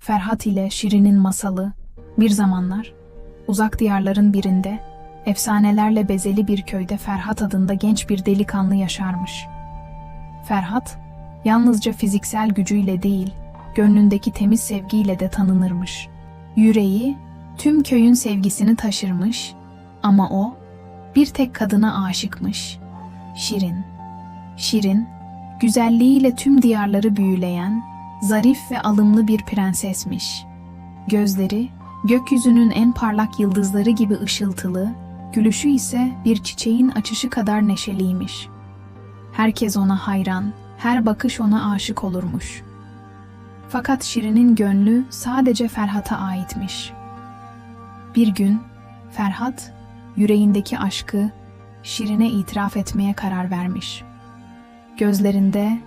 Ferhat ile Şirin'in masalı bir zamanlar uzak diyarların birinde efsanelerle bezeli bir köyde Ferhat adında genç bir delikanlı yaşarmış. Ferhat yalnızca fiziksel gücüyle değil, gönlündeki temiz sevgiyle de tanınırmış. Yüreği tüm köyün sevgisini taşırmış ama o bir tek kadına aşıkmış. Şirin. Şirin, güzelliğiyle tüm diyarları büyüleyen, zarif ve alımlı bir prensesmiş. Gözleri, gökyüzünün en parlak yıldızları gibi ışıltılı, gülüşü ise bir çiçeğin açışı kadar neşeliymiş. Herkes ona hayran, her bakış ona aşık olurmuş. Fakat Şirin'in gönlü sadece Ferhat'a aitmiş. Bir gün Ferhat, yüreğindeki aşkı Şirin'e itiraf etmeye karar vermiş. Gözlerinde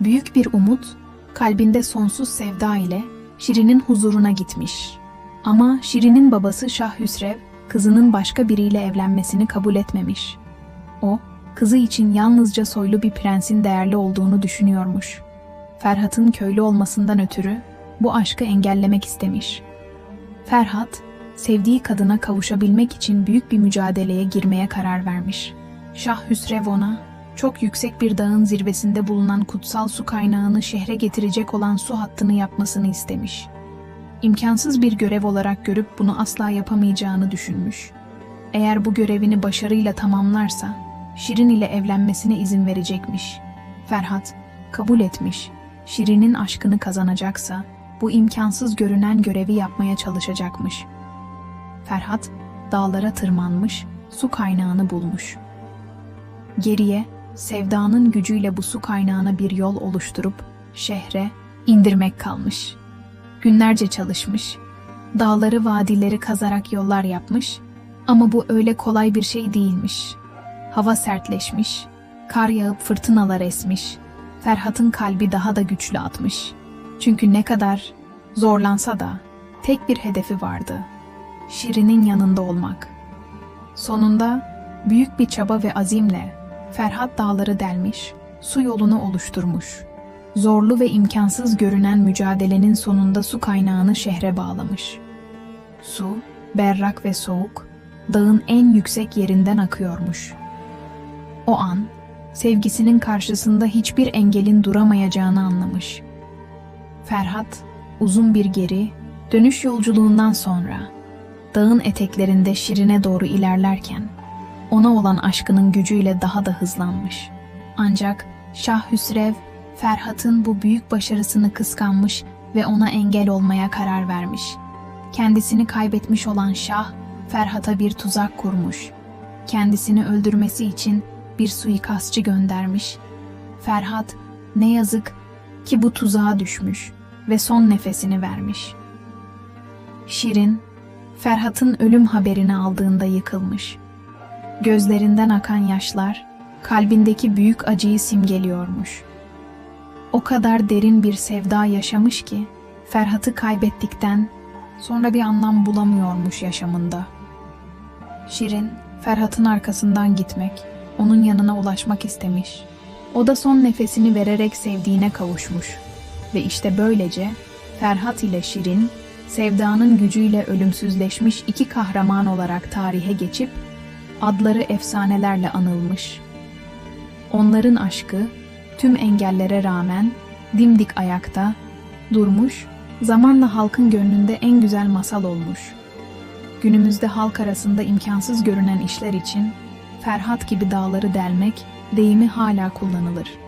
büyük bir umut, kalbinde sonsuz sevda ile Şirin'in huzuruna gitmiş. Ama Şirin'in babası Şah Hüsrev, kızının başka biriyle evlenmesini kabul etmemiş. O, kızı için yalnızca soylu bir prensin değerli olduğunu düşünüyormuş. Ferhat'ın köylü olmasından ötürü bu aşkı engellemek istemiş. Ferhat, sevdiği kadına kavuşabilmek için büyük bir mücadeleye girmeye karar vermiş. Şah Hüsrev ona, çok yüksek bir dağın zirvesinde bulunan kutsal su kaynağını şehre getirecek olan su hattını yapmasını istemiş. İmkansız bir görev olarak görüp bunu asla yapamayacağını düşünmüş. Eğer bu görevini başarıyla tamamlarsa, Şirin ile evlenmesine izin verecekmiş. Ferhat, kabul etmiş. Şirin'in aşkını kazanacaksa, bu imkansız görünen görevi yapmaya çalışacakmış. Ferhat, dağlara tırmanmış, su kaynağını bulmuş. Geriye, sevdanın gücüyle bu su kaynağına bir yol oluşturup, şehre indirmek kalmış. Günlerce çalışmış, dağları vadileri kazarak yollar yapmış ama bu öyle kolay bir şey değilmiş. Hava sertleşmiş, kar yağıp fırtınalar esmiş, Ferhat'ın kalbi daha da güçlü atmış. Çünkü ne kadar zorlansa da tek bir hedefi vardı. Şirin'in yanında olmak. Sonunda büyük bir çaba ve azimle Ferhat dağları delmiş, su yolunu oluşturmuş. Zorlu ve imkansız görünen mücadelenin sonunda su kaynağını şehre bağlamış. Su, berrak ve soğuk, dağın en yüksek yerinden akıyormuş. O an, sevgisinin karşısında hiçbir engelin duramayacağını anlamış. Ferhat, uzun bir geri, dönüş yolculuğundan sonra, dağın eteklerinde Şirin'e doğru ilerlerken, ona olan aşkının gücüyle daha da hızlanmış. Ancak Şah Hüsrev, Ferhat'ın bu büyük başarısını kıskanmış ve ona engel olmaya karar vermiş. Kendisini kaybetmiş olan Şah, Ferhat'a bir tuzak kurmuş. Kendisini öldürmesi için bir suikastçı göndermiş. Ferhat ne yazık ki bu tuzağa düşmüş ve son nefesini vermiş. Şirin, Ferhat'ın ölüm haberini aldığında yıkılmış. Gözlerinden akan yaşlar, kalbindeki büyük acıyı simgeliyormuş. O kadar derin bir sevda yaşamış ki, Ferhat'ı kaybettikten sonra bir anlam bulamıyormuş yaşamında. Şirin, Ferhat'ın arkasından gitmek, onun yanına ulaşmak istemiş. O da son nefesini vererek sevdiğine kavuşmuş. Ve işte böylece Ferhat ile Şirin, sevdanın gücüyle ölümsüzleşmiş iki kahraman olarak tarihe geçip, adları efsanelerle anılmış. Onların aşkı, tüm engellere rağmen dimdik ayakta, durmuş, zamanla halkın gönlünde en güzel masal olmuş. Günümüzde halk arasında imkansız görünen işler için Ferhat gibi dağları delmek deyimi hala kullanılır.